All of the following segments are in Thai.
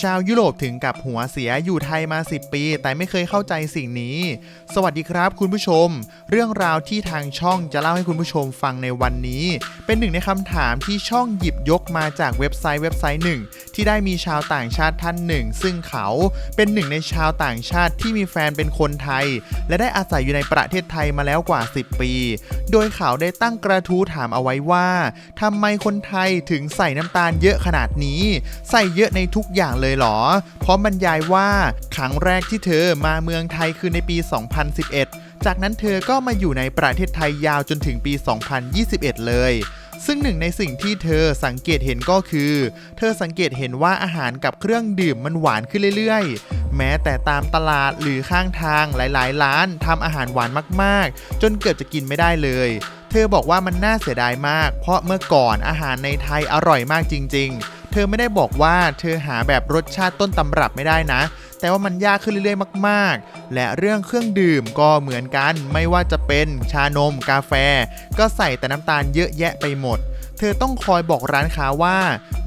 ชาวยุโรปถึงกับหัวเสียอยู่ไทยมา 10 ปี แต่ไม่เคยเข้าใจสิ่งนี้ สวัสดีครับคุณผู้ชม เรื่องราวที่ทางช่องจะเล่าให้คุณผู้ชมฟังในวันนี้ เป็นหนึ่งในคำถามที่ช่องหยิบยกมาจากเว็บไซต์เว็บไซต์หนึ่ง ที่ได้มีชาวต่างชาติท่านหนึ่ง ซึ่งเขาเป็นหนึ่งในชาวต่างชาติที่มีแฟนเป็นคนไทย และได้อาศัยอยู่ในประเทศไทยมาแล้วกว่า 10 ปี โดยเขาได้ตั้งกระทู้ถามเอาไว้ว่าทำไมคนไทยถึงใส่น้ำตาลเยอะขนาดนี้ ใส่เยอะในทุกอย่างเลยเหรอ พร้อมบรรยายว่าครั้งแรกที่เธอมาเมืองไทยคือในปี 2011 จากนั้นเธอก็มาอยู่ในประเทศไทยยาวจนถึงปี 2021 เลยซึ่งหนึ่งในสิ่งที่เธอสังเกตเห็นก็คือ เธอสังเกตเห็นว่าอาหารกับเครื่องดื่มมันหวานขึ้นเรื่อยๆ แม้แต่ตามตลาดหรือข้างทางหลายๆ ร้านทำอาหารหวานมากๆ จนเกือบจะกินไม่ได้เลย เธอบอกว่ามันน่าเสียดายมาก เพราะเมื่อก่อนอาหารในไทยอร่อยมากจริง ๆ เธอไม่ได้บอกว่าเธอหาแบบรสชาติต้นตำรับไม่ได้นะ แต่ว่ามันยากขึ้นเรื่อยๆ มากๆ และเรื่องเครื่องดื่มก็เหมือนกัน ไม่ว่าจะเป็นชานม กาแฟ ก็ใส่แต่น้ำตาลเยอะแยะไปหมด ธอต้องคอยบอกร้านค้าว่า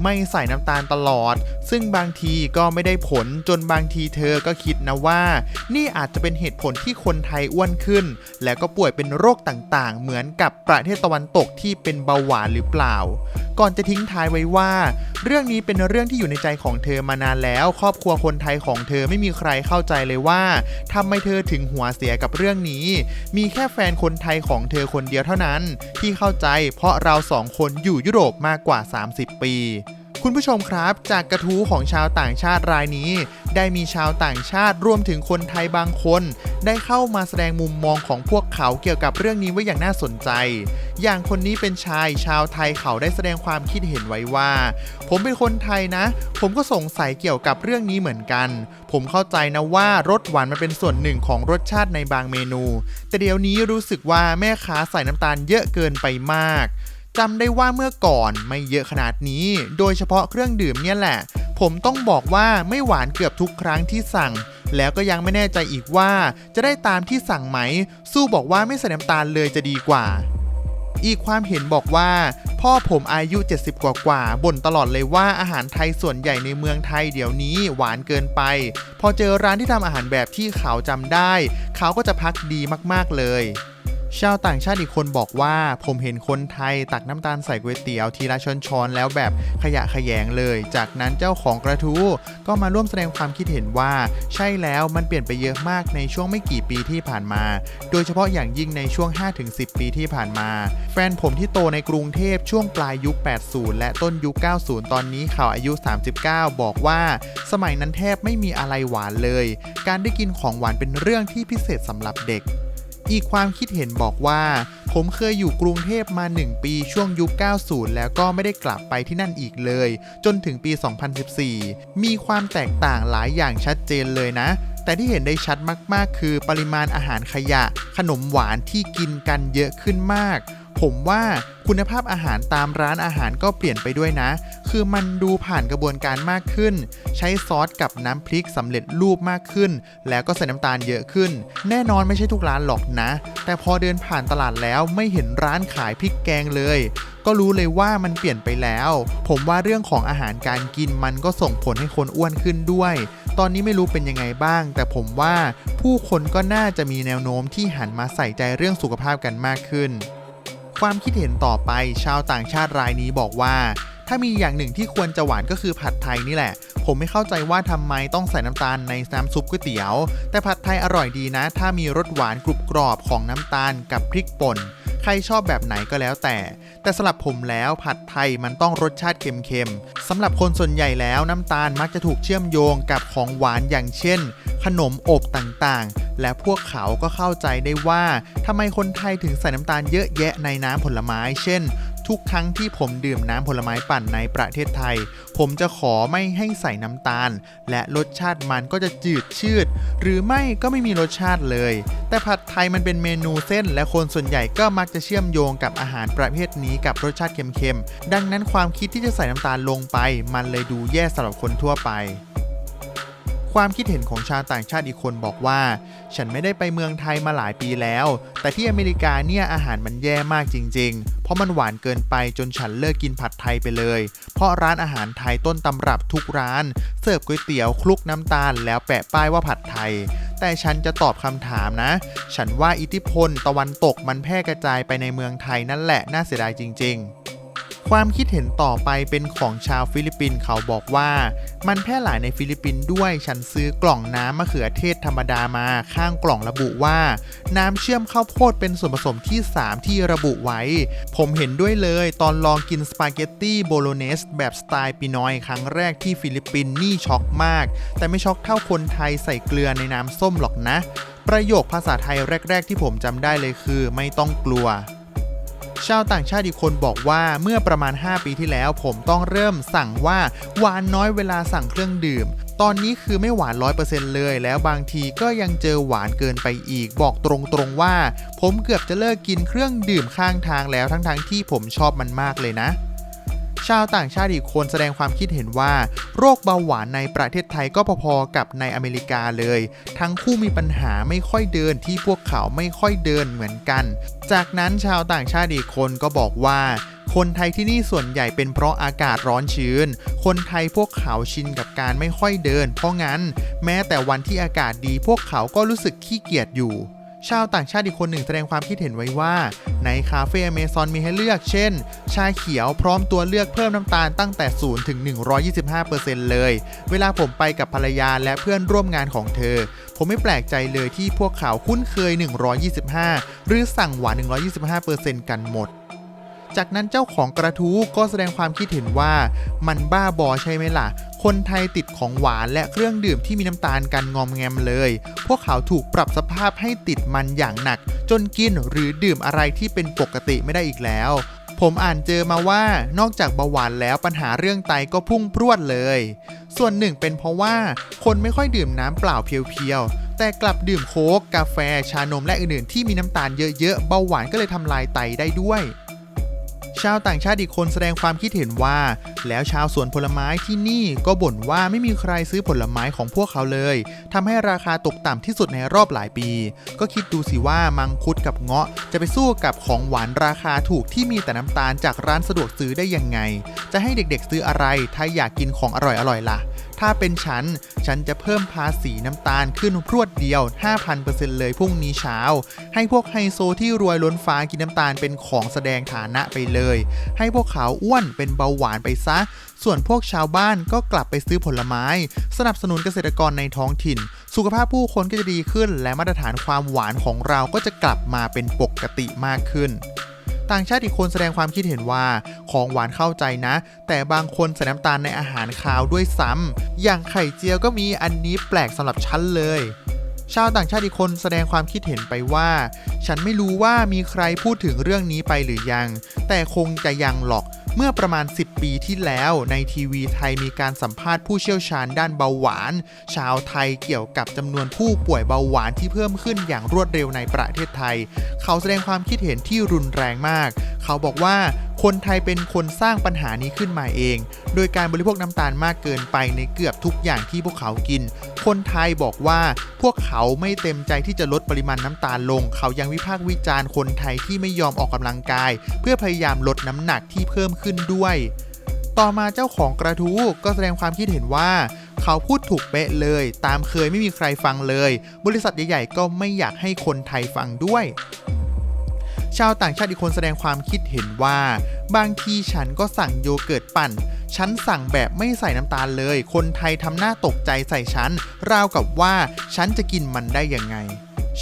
ไม่ใส่น้ำตาลตลอด ซึ่งบางทีก็ไม่ได้ผลจนบางทีเธอก็คิดนะว่า นี่อาจจะเป็นเหตุผลที่คนไทยอ้วนขึ้น และก็ป่วยเป็นโรคต่างๆ เหมือนกับประเทศตะวันตกที่เป็นเบาหวานหรือเปล่า ก่อนจะทิ้งท้ายไว้ว่า เรื่องนี้เป็นเรื่องที่อยู่ในใจของเธอมานานแล้ว ครอบครัวคนไทยของเธอไม่มีใครเข้าใจเลยว่าทำไมเธอถึงหัวเสียกับเรื่องนี้ มีแค่แฟนคนไทยของเธอคนเดียวเท่านั้น ที่เข้าใจ เพราะเราสองคนอยู่ยุโรปมากกว่า 30 ปี คุณผู้ชมครับ จากกระทู้ของชาวต่างชาติรายนี้ ได้มีชาวต่างชาติรวมถึงคนไทยบางคน ได้เข้ามาแสดงมุมมองของพวกเขาเกี่ยวกับเรื่องนี้ไว้อย่างน่าสนใจ อย่างคนนี้เป็นชายชาวไทยเขาได้แสดงความคิดเห็นไว้ว่า ผมเป็นคนไทยนะ ผมก็สงสัยเกี่ยวกับเรื่องนี้เหมือนกัน ผมเข้าใจนะว่ารสหวานมันเป็นส่วนหนึ่งของรสชาติในบางเมนู แต่เดี๋ยวนี้รู้สึกว่าแม่ค้าใส่น้ำตาลเยอะเกินไปมาก จำได้ว่าเมื่อก่อนไม่เยอะขนาดนี้ โดยเฉพาะเครื่องดื่มเนี่ยแหละ ผมต้องบอกว่าไม่หวานเกือบทุกครั้งที่สั่ง แล้วก็ยังไม่แน่ใจอีกว่า จะได้ตามที่สั่งไหม สู้บอกว่าไม่ใส่น้ำตาลเลยจะดีกว่า อีกความเห็นบอกว่า พ่อผมอายุ 70 กว่ากว่าๆบ่นตลอดเลยว่าอาหารไทยส่วนใหญ่ในเมืองไทยเดี๋ยวนี้หวานเกินไป พอเจอร้านที่ทำอาหารแบบที่เขาจำได้ เขาก็จะพักดีมากๆเลย ชาวต่างชาติอีกคนบอกว่า ผมเห็นคนไทยตักน้ำตาลใส่ก๋วยเตี๋ยวทีละช้อนๆแล้วแบบขยะขยงเลย จากนั้นเจ้าของกระทู้ก็มาร่วมแสดงความคิดเห็นว่า ใช่แล้วมันเปลี่ยนไปเยอะมากในช่วงไม่กี่ปีที่ผ่านมา โดยเฉพาะอย่างยิ่งในช่วง 5-10 ปีที่ผ่านมา แฟนผมที่โตในกรุงเทพช่วงปลายยุค 80 และต้นยุค 90 ตอนนี้เขาอายุ 39 บอกว่า สมัยนั้นแทบไม่มีอะไรหวานเลย การได้กินของหวานเป็นเรื่องที่พิเศษสำหรับเด็ก อีกความคิดเห็นบอกว่า ผมเคยอยู่กรุงเทพมา 1 ปีช่วงยุค 90 แล้วก็ไม่ได้กลับไปที่นั่นอีกเลย จนถึงปี 2014 มีความแตกต่างหลายอย่างชัดเจนเลยนะ แต่ที่เห็นได้ชัดมากๆ คือปริมาณอาหารขยะ ขนมหวานที่กินกันเยอะขึ้นมาก ผมว่าคุณภาพอาหารตามร้านอาหารก็เปลี่ยนไปด้วยนะ คือมันดูผ่านกระบวนการมากขึ้น ใช้ซอสกับน้ำพริกสำเร็จรูปมากขึ้น แล้วก็ใส่น้ำตาลเยอะขึ้น แน่นอนไม่ใช่ทุกร้านหรอกนะ แต่พอเดินผ่านตลาดแล้วไม่เห็นร้านขายพริกแกงเลย ก็รู้เลยว่ามันเปลี่ยนไปแล้ว ผมว่าเรื่องของอาหารการกินมันก็ส่งผลให้คนอ้วนขึ้นด้วย ตอนนี้ไม่รู้เป็นยังไงบ้าง แต่ผมว่าผู้คนก็น่าจะมีแนวโน้มที่หันมาใส่ใจเรื่องสุขภาพกันมากขึ้น ความคิดเห็นต่อไปชาวต่างชาติรายนี้บอกว่า ถ้ามีอย่างหนึ่งที่ควรจะหวานก็คือผัดไทยนี่แหละ ผมไม่เข้าใจว่าทำไมต้องใส่น้ำตาลในน้ำซุปก๋วยเตี๋ยว แต่ผัดไทยอร่อยดีนะ ถ้ามีรสหวานกรุบกรอบของน้ำตาลกับพริกป่น ครชอบแบบไหนก็แล้วแต่ แต่สำหรับผมแล้วผัดไทยมันต้องรสชาติเค็มๆสำหรับคนส่วนใหญ่แล้วน้ำตาลมักจะถูกเชื่อมโยงกับของหวานอย่างเช่น ขนมอบต่างๆ และพวกเขาก็เข้าใจได้ว่าทำไมคนไทยถึงใส่น้ำตาลเยอะแยะในน้ำผลไม้ เช่น ทุกครั้งที่ผมดื่มน้ำผลไม้ปั่นในประเทศไทย ผมจะขอไม่ให้ใส่น้ำตาล และรสชาติมันก็จะจืดชืด หรือไม่ก็ไม่มีรสชาติเลย แต่ผัดไทยมันเป็นเมนูเส้น และคนส่วนใหญ่ก็มักจะเชื่อมโยงกับอาหารประเภทนี้กับรสชาติเค็มๆ ดังนั้นความคิดที่จะใส่น้ำตาลลงไป มันเลยดูแย่สำหรับคนทั่วไป ความคิดเห็นของชาวต่างชาติอีกคนบอกว่า ฉันไม่ได้ไปเมืองไทยมาหลายปีแล้ว แต่ที่อเมริกาเนี่ยอาหารมันแย่มากจริง ๆ เพราะมันหวานเกินไปจนฉันเลิกกินผัดไทยไปเลย เพราะร้านอาหารไทยต้นตำรับทุกร้าน เสิร์ฟก๋วยเตี๋ยวคลุกน้ำตาล แล้วแปะป้ายว่าผัดไทย แต่ฉันจะตอบคำถามนะ ฉันว่าอิทธิพลตะวันตกมันแพร่กระจายไปในเมืองไทยนั่นแหละน่าเสียดายจริง ๆ ความคิดเห็นต่อไปเป็นของชาวฟิลิปปินส์เขาบอกว่า มันแพร่หลายในฟิลิปปินส์ด้วยฉันซื้อกล่องน้ำมะเขือเทศธรรมดามา ข้างกล่องระบุว่า น้ำเชื่อมข้าวโพดเป็นส่วนผสมที่ 3 ที่ระบุไว้ ผมเห็นด้วยเลยตอนลองกินสปาเกตตี้โบโลเนสแบบสไตล์ปินอยครั้งแรกที่ฟิลิปปินส์นี่ช็อกมาก แต่ไม่ช็อกเท่าคนไทยใส่เกลือในน้ำส้มหรอกนะ ประโยคภาษาไทยแรก ๆ ที่ผมจำได้เลยคือ ไม่ต้องกลัว ชาวต่างชาติอีกคนบอกว่าเมื่อประมาณ 5 ปีที่แล้วผมต้องเริ่มสั่งว่าหวานน้อยเวลาสั่งเครื่องดื่ม ตอนนี้คือไม่หวาน 100%เลย แล้วบางทีก็ยังเจอหวานเกินไปอีก บอกตรงๆว่า ผมเกือบจะเลิกกินเครื่องดื่มข้างทางแล้วทั้งๆที่ผมชอบมันมากเลยนะ ชาวต่างชาติอีกคนแสดงความคิดเห็นว่า โรคเบาหวานในประเทศไทยก็พอๆกับในอเมริกาเลย ทั้งคู่มีปัญหาไม่ค่อยเดินที่พวกเขาไม่ค่อยเดินเหมือนกัน จากนั้นชาวต่างชาติอีกคนก็บอกว่าคนไทยที่นี่ส่วนใหญ่เป็นเพราะอากาศร้อนชื้น คนไทยพวกเขาชินกับการไม่ค่อยเดิน เพราะงั้น แม้แต่วันที่อากาศดีพวกเขาก็รู้สึกขี้เกียจอยู่ ชาวต่างชาติอีกคนหนึ่งแสดงความคิดเห็นไว้ว่า ในคาเฟ่อเมซอนมีให้เลือกเช่น ชาเขียวพร้อมตัวเลือกเพิ่มน้ำตาลตั้งแต่ 0 ถึง 125%เลย เวลาผมไปกับภรรยาและเพื่อนร่วมงานของเธอ ผมไม่แปลกใจเลยที่พวกเขาคุ้นเคย 125 หรือสั่งหวาน 125%กันหมดจากนั้นเจ้าของกระทู้ก็แสดงความคิดเห็นว่า มันบ้าบอใช่ไหมล่ะ คนไทยติดของหวานและเครื่องดื่มที่มีน้ำตาลกันงอมแงมเลย พวกเขาถูกปรับสภาพให้ติดมันอย่างหนัก จนกินหรือดื่มอะไรที่เป็นปกติไม่ได้อีกแล้ว ผมอ่านเจอมาว่านอกจากเบาหวานแล้วปัญหาเรื่องไตก็พุ่งพรวดเลย ส่วนหนึ่งเป็นเพราะว่าคนไม่ค่อยดื่มน้ำเปล่าเพียวๆ แต่กลับดื่มโค้กกาแฟ ชานมและอื่นๆ ที่มีน้ำตาลเยอะๆ เบาหวานก็เลยทำลายไตได้ด้วย ชาวต่างชาติอีกคนแสดงความคิดเห็นว่า แล้วชาวสวนผลไม้ที่นี่ก็บ่นว่าไม่มีใครซื้อผลไม้ของพวกเขาเลยทำให้ราคาตกต่ำที่สุดในรอบหลายปี ก็คิดดูสิว่ามังคุดกับเงาะ จะไปสู้กับของหวานราคาถูกที่มีแต่น้ำตาลจากร้านสะดวกซื้อได้ยังไง จะให้เด็กๆซื้ออะไรถ้าอยากกินของอร่อยๆล่ะ ถ้าเป็นฉัน ฉันจะเพิ่มภาษีน้ำตาลขึ้นพรวดเดียว 5,000%เลยพรุ่งนี้เช้า ให้พวกไฮโซที่รวยล้นฟ้ากินน้ำตาลเป็นของแสดงฐานะไปเลย ให้พวกเขาอ้วนเป็นเบาหวานไปซะ ส่วนพวกชาวบ้านก็กลับไปซื้อผลไม้ สนับสนุนเกษตรกรในท้องถิ่น สุขภาพผู้คนก็จะดีขึ้น และมาตรฐานความหวานของเราก็จะกลับมาเป็นปกติมากขึ้น ต่างชาติอีกคนแสดงความคิดเห็นว่าของหวานเข้าใจนะ แต่บางคนใส่น้ำตาลในอาหารคาวด้วยซ้ำอย่างไข่เจียวก็มีอันนี้แปลกสำหรับฉันเลยชาวต่างชาติอีกคนแสดงความคิดเห็นไปว่า ฉันไม่รู้ว่ามีใครพูดถึงเรื่องนี้ไปหรือยัง แต่คงจะยังหรอก เมื่อประมาณ 10 ปีที่แล้วในทีวีไทยมีการสัมภาษณ์ผู้เชี่ยวชาญด้านเบาหวาน ชาวไทยเกี่ยวกับจำนวนผู้ป่วยเบาหวานที่เพิ่มขึ้นอย่างรวดเร็วในประเทศไทย เขาแสดงความคิดเห็นที่รุนแรงมาก เขาบอกว่าคนไทยเป็นคนสร้างปัญหานี้ขึ้นมาเอง โดยการบริโภคน้ำตาลมากเกินไปในเกือบทุกอย่างที่พวกเขากิน คนไทยบอกว่าพวกเขาไม่เต็มใจที่จะลดปริมาณน้ำตาลลง เขายังวิพากษ์วิจารณ์คนไทยที่ไม่ยอมออกกำลังกาย เพื่อพยายามลดน้ำหนักที่เพิ่มขึ้นด้วย ต่อมาเจ้าของกระทู้ก็แสดงความคิดเห็นว่า เขาพูดถูกเป๊ะเลย ตามเคยไม่มีใครฟังเลย บริษัทใหญ่ๆ ก็ไม่อยากให้คนไทยฟังด้วยชาวต่างชาติอีกคนแสดงความคิดเห็นว่า บางทีฉันก็สั่งโยเกิร์ตปั่น ฉันสั่งแบบไม่ใส่น้ำตาลเลย คนไทยทำหน้าตกใจใส่ฉัน ราวกับว่าฉันจะกินมันได้ยังไง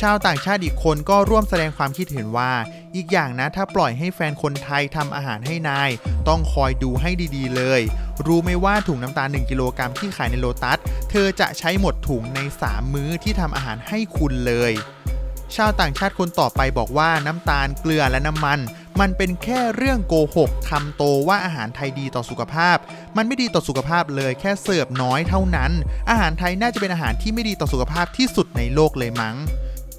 ชาวต่างชาติอีกคนก็ร่วมแสดงความคิดเห็นว่า อีกอย่างนะถ้าปล่อยให้แฟนคนไทยทำอาหารให้นาย ต้องคอยดูให้ดีๆเลย รู้ไหมว่าถุงน้ำตาล 1 กิโลกรัมที่ขายในโลตัส เธอจะใช้หมดถุงใน 3 มื้อที่ทำอาหารให้คุณเลย ชาวต่างชาติคนต่อไปบอกว่าน้ำตาลเกลือและน้ำมัน มันเป็นแค่เรื่องโกหกคำโตว่าอาหารไทยดีต่อสุขภาพ มันไม่ดีต่อสุขภาพเลยแค่เสิร์ฟน้อยเท่านั้น อาหารไทยน่าจะเป็นอาหารที่ไม่ดีต่อสุขภาพที่สุดในโลกเลยมั้ง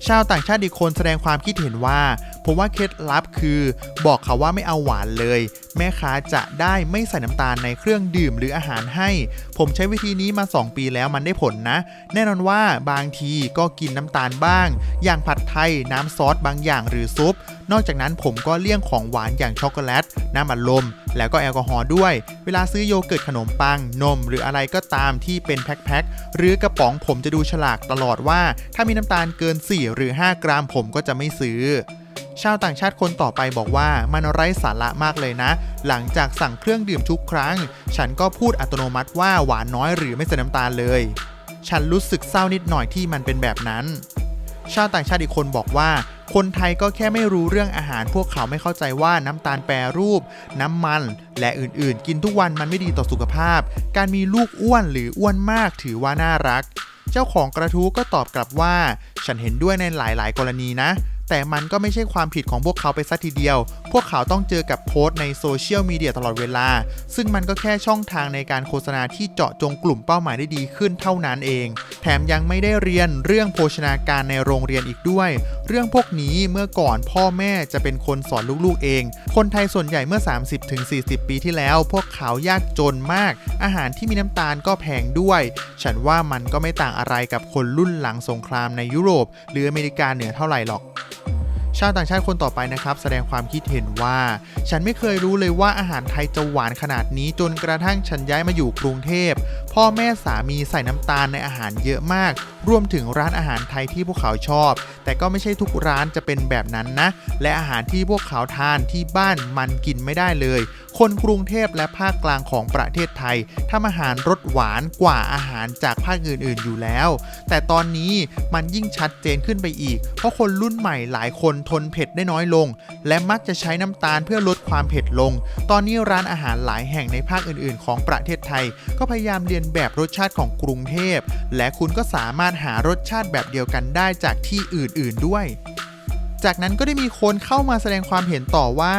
ชาวต่างชาติอีกคนแสดงความคิดเห็นว่า ผมว่าเคล็ดลับคือบอกเขาว่าไม่เอาหวานเลย แม่ค้าจะได้ไม่ใส่น้ำตาลในเครื่องดื่มหรืออาหารให้ ผมใช้วิธีนี้มา 2 ปีแล้วมันได้ผลนะ แน่นอนว่าบางทีก็กินน้ำตาลบ้าง อย่างผัดไทยน้ำซอสบางอย่างหรือซุป นอกจากนั้นผมก็เลี่ยงของหวานอย่างช็อกโกแลต น้ำอัดลม แล้วก็แอลกอฮอล์ด้วย เวลาซื้อโยเกิร์ตขนมปัง นม หรืออะไรก็ตามที่เป็นแพ็คๆหรือกระป๋องผมจะดูฉลากตลอดว่า ถ้ามีน้ำตาลเกิน 4 หรือ 5 กรัมผมก็จะไม่ซื้อ ชาวต่างชาติคนต่อไปบอกว่ามันไร้สาระมากเลยนะ หลังจากสั่งเครื่องดื่มทุกครั้ง ฉันก็พูดอัตโนมัติว่าหวานน้อยหรือไม่ใส่น้ำตาลเลย ฉันรู้สึกเศร้านิดหน่อยที่มันเป็นแบบนั้น ชาวต่างชาติอีกคนบอกว่า คนไทยก็แค่ไม่รู้เรื่องอาหาร พวกเขาไม่เข้าใจว่าน้ำตาลแปรรูป น้ำมัน และอื่นๆ กินทุกวันมันไม่ดีต่อสุขภาพ การมีลูกอ้วนหรืออ้วนมากถือว่าน่ารัก เจ้าของกระทู้ก็ตอบกลับว่า ฉันเห็นด้วยในหลายๆ กรณีนะ แต่มันก็ไม่ใช่ความผิดของพวกเขาไปสัทีเดียว พวกเขาต้องเจอกับโพสต์ในโซเชียลมีเดียตลอดเวลา ซึ่งมันก็แค่ช่องทางในการโฆษณาที่เจาะจงกลุ่มเป้าหมายได้ดีขึ้นเท่านั้นเอง แถมยังไม่ได้เรียนเรื่องโภชนาการในโรงเรียนอีกด้วย เรื่องพวกนี้เมื่อก่อนพ่อแม่จะเป็นคนสอนลูกๆเอง คนไทยส่วนใหญ่เมื่อ 30-40 ปีที่แล้ว พวกเขายากจนมาก อาหารที่มีน้ำตาลก็แพงด้วย ฉันว่ามันก็ไม่ต่างอะไรกับคนรุ่นหลังสงครามในยุโรป หรืออเมริกาเหนือเท่าไหร่หรอก ชาวต่างชาติคนต่อไปนะครับ แสดงความคิดเห็นว่า ฉันไม่เคยรู้เลยว่าอาหารไทยจะหวานขนาดนี้จนกระทั่งฉันย้ายมาอยู่กรุงเทพ พ่อแม่สามีใส่น้ำตาลในอาหารเยอะมาก รวมถึงร้านอาหารไทยที่พวกเขาชอบ แต่ก็ไม่ใช่ทุกร้านจะเป็นแบบนั้นนะ และอาหารที่พวกเขาทานที่บ้านมันกินไม่ได้เลย คนกรุงเทพและภาคกลางของประเทศไทยทำอาหารรสหวานกว่าอาหารจากภาคอื่นๆอยู่แล้ว แต่ตอนนี้มันยิ่งชัดเจนขึ้นไปอีก เพราะคนรุ่นใหม่หลายคนทนเผ็ดได้น้อยลง และมักจะใช้น้ำตาลเพื่อลดความเผ็ดลง ตอนนี้ร้านอาหารหลายแห่งในภาคอื่น ๆ ของประเทศไทย ก็พยายามเรียนแบบรสชาติของกรุงเทพ และคุณก็สามารถหารสชาติแบบเดียวกันได้จากที่อื่น ๆ ด้วย จากนั้นก็ได้มีคนเข้ามาแสดงความเห็นต่อว่า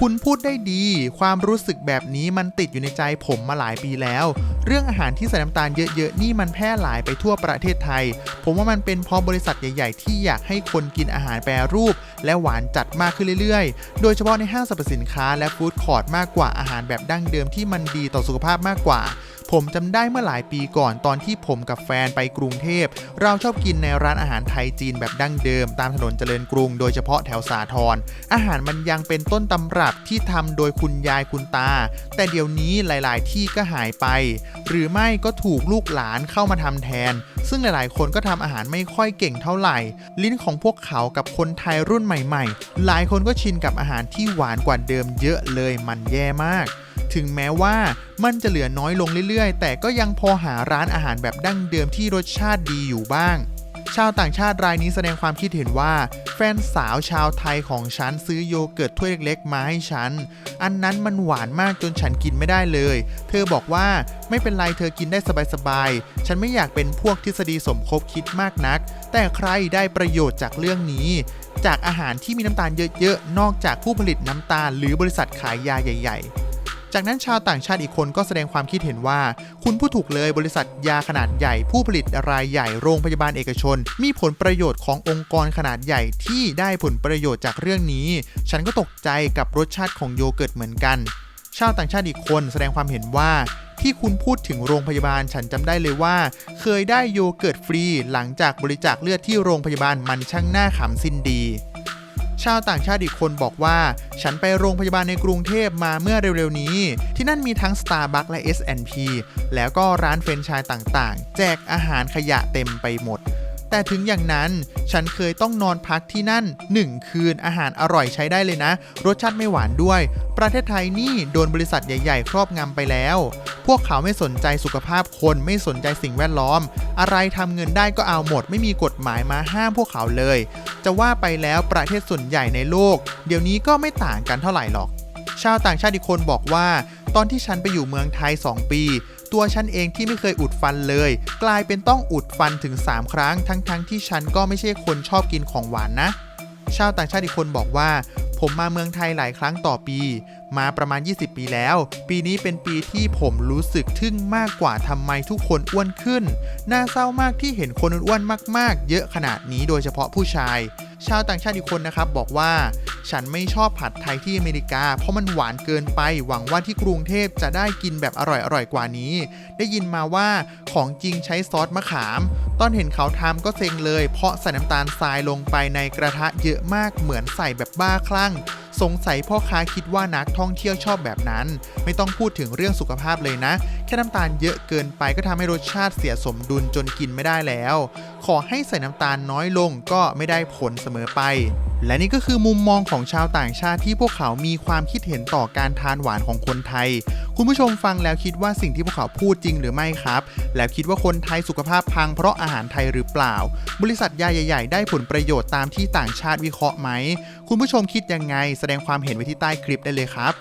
คุณพูดได้ดี ความรู้สึกแบบนี้มันติดอยู่ในใจผมมาหลายปีแล้ว เรื่องอาหารที่ใส่น้ำตาลเยอะๆนี่มันแพร่หลายไปทั่วประเทศไทย ผมว่ามันเป็นเพราะบริษัทใหญ่ ๆ ที่อยากให้คนกินอาหารแปรรูป และหวานจัดมากขึ้นเรื่อยๆ โดยเฉพาะในห้างสรรพสินค้าและฟู้ดคอร์ทมากกว่าอาหารแบบดั้งเดิมที่มันดีต่อสุขภาพมากกว่า ผมจำได้เมื่อหลายปีก่อนตอนที่ผมกับแฟนไปกรุงเทพ เราชอบกินในร้านอาหารไทยจีนแบบดั้งเดิม ตามถนนเจริญกรุง โดยเฉพาะแถวสาทรอาหารมันยังเป็นต้นตำรับที่ทำโดยคุณยายคุณตา แต่เดี๋ยวนี้หลาย ๆ ที่ก็หายไป หรือไม่ก็ถูกลูกหลานเข้ามาทำแทน ซึ่งหลาย ๆ คนก็ทำอาหารไม่ค่อยเก่งเท่าไหร่ ลิ้นของพวกเขากับคนไทยรุ่นใหม่ ๆ หลายคนก็ชินกับอาหารที่หวานกว่าเดิมเยอะเลยมันแย่มาก ถึงแม้ว่ามันจะเหลือน้อยลงเรื่อยๆ แต่ก็ยังพอหาร้านอาหารแบบดั้งเดิมที่รสชาติดีอยู่บ้าง ชาวต่างชาติรายนี้แสดงความคิดเห็นว่า แฟนสาวชาวไทยของฉันซื้อโยเกิร์ตถ้วยเล็กๆมาให้ฉัน อันนั้นมันหวานมากจนฉันกินไม่ได้เลย เธอบอกว่าไม่เป็นไรเธอกินได้สบายๆ ฉันไม่อยากเป็นพวกทฤษฎีสมคบคิดมากนัก แต่ใครได้ประโยชน์จากเรื่องนี้จากอาหารที่มีน้ำตาลเยอะ ๆ นอกจากผู้ผลิตน้ำตาล หรือบริษัทขายยาใหญ่ ๆ จากนั้นชาวต่างชาติอีกคนก็แสดงความคิดเห็นว่า คุณผู้ถูกเลยบริษัทยาขนาดใหญ่ ผู้ผลิตรายใหญ่โรงพยาบาลเอกชน มีผลประโยชน์ขององค์กรขนาดใหญ่ที่ได้ผลประโยชน์จากเรื่องนี้ ฉันก็ตกใจกับรสชาติของโยเกิร์ตเหมือนกัน ชาวต่างชาติอีกคนแสดงความเห็นว่าที่คุณพูดถึงโรงพยาบาลฉันจำได้เลยว่า เคยได้โยเกิร์ตฟรี หลังจากบริจาคเลือดที่โรงพยาบาลมันช่างหน่าขำสิ้นดี ชาวต่างชาติอีกคนบอกว่า ฉันไปโรงพยาบาลในกรุงเทพมาเมื่อเร็วๆนี้ ที่นั่นมีทั้ง Starbucks และ S&P แล้วก็ร้านเฟรนชชายต่างๆ แจกอาหารขยะเต็มไปหมด แต่ถึงอย่างนั้นฉันเคยต้องนอนพักที่นั่น 1 คืนอาหารอร่อยใช้ได้เลยนะ รสชาติไม่หวานด้วย ประเทศไทยนี่โดนบริษัทใหญ่ ๆ ครอบงำไปแล้ว พวกเขาไม่สนใจสุขภาพคนไม่สนใจสิ่งแวดล้อม อะไรทำเงินได้ก็เอาหมด ไม่มีกฎหมายมาห้ามพวกเขาเลย จะว่าไปแล้วประเทศส่วนใหญ่ในโลก เดี๋ยวนี้ก็ไม่ต่างกันเท่าไหร่หรอก ชาวต่างชาติอีกคนบอกว่า ตอนที่ฉันไปอยู่เมืองไทย 2 ปี ตัวฉันเองที่ไม่เคยอุดฟันเลย กลายเป็นต้องอุดฟันถึง 3 ครั้ง ทั้งๆทที่ฉันก็ไม่ใช่คนชอบกินของหวานนะ ชาวต่างชาติอีกคนบอกว่า ผมมาเมืองไทยหลายครั้งต่อปี มาประมาณ 20 ปีแล้ว ปีนี้เป็นปีที่ผมรู้สึกทึ่งมากกว่าทำไมทุกคนอ้วนขึ้น น่าเศร้ามากที่เห็นคนอ้วนมาก ๆ เยอะขนาดนี้โดยเฉพาะผู้ชาย ชาวต่างชาติอีกคนนะครับบอกว่า ฉันไม่ชอบผัดไทยที่อเมริกา เพราะมันหวานเกินไป หวังว่าที่กรุงเทพจะได้กินแบบอร่อยๆกว่านี้ ได้ยินมาว่าของจริงใช้ซอสมะขาม ตอนเห็นเขาทำก็เซ็งเลย เพราะใส่น้ำตาลทรายลงไปในกระทะเยอะมากเหมือนใส่แบบบ้าคลั่ง สงสัยพ่อค้าคิดว่านักท่องเที่ยวชอบแบบนั้น ไม่ต้องพูดถึงเรื่องสุขภาพเลยนะ แค่น้ำตาลเยอะเกินไปก็ทำให้รสชาติเสียสมดุลจนกินไม่ได้แล้ว ขอให้ใส่น้ำตาลน้อยลงก็ไม่ได้ผลเสมอไป และนี่ก็คือมุมมองของชาวต่างชาติที่พวกเขามีความคิดเห็นต่อการทานหวานของคนไทย คุณผู้ชมฟังแล้วคิดว่าสิ่งที่พวกเขาพูดจริงหรือไม่ครับ แล้วคิดว่าคนไทยสุขภาพพังเพราะอาหารไทยหรือเปล่า บริษัทยาใหญ่ ๆ ได้ผลประโยชน์ตามที่ต่างชาติวิเคราะห์ไหม คุณผู้ชมคิดยังไง แสดงความเห็นไว้ที่ใต้คลิปได้เลยครับ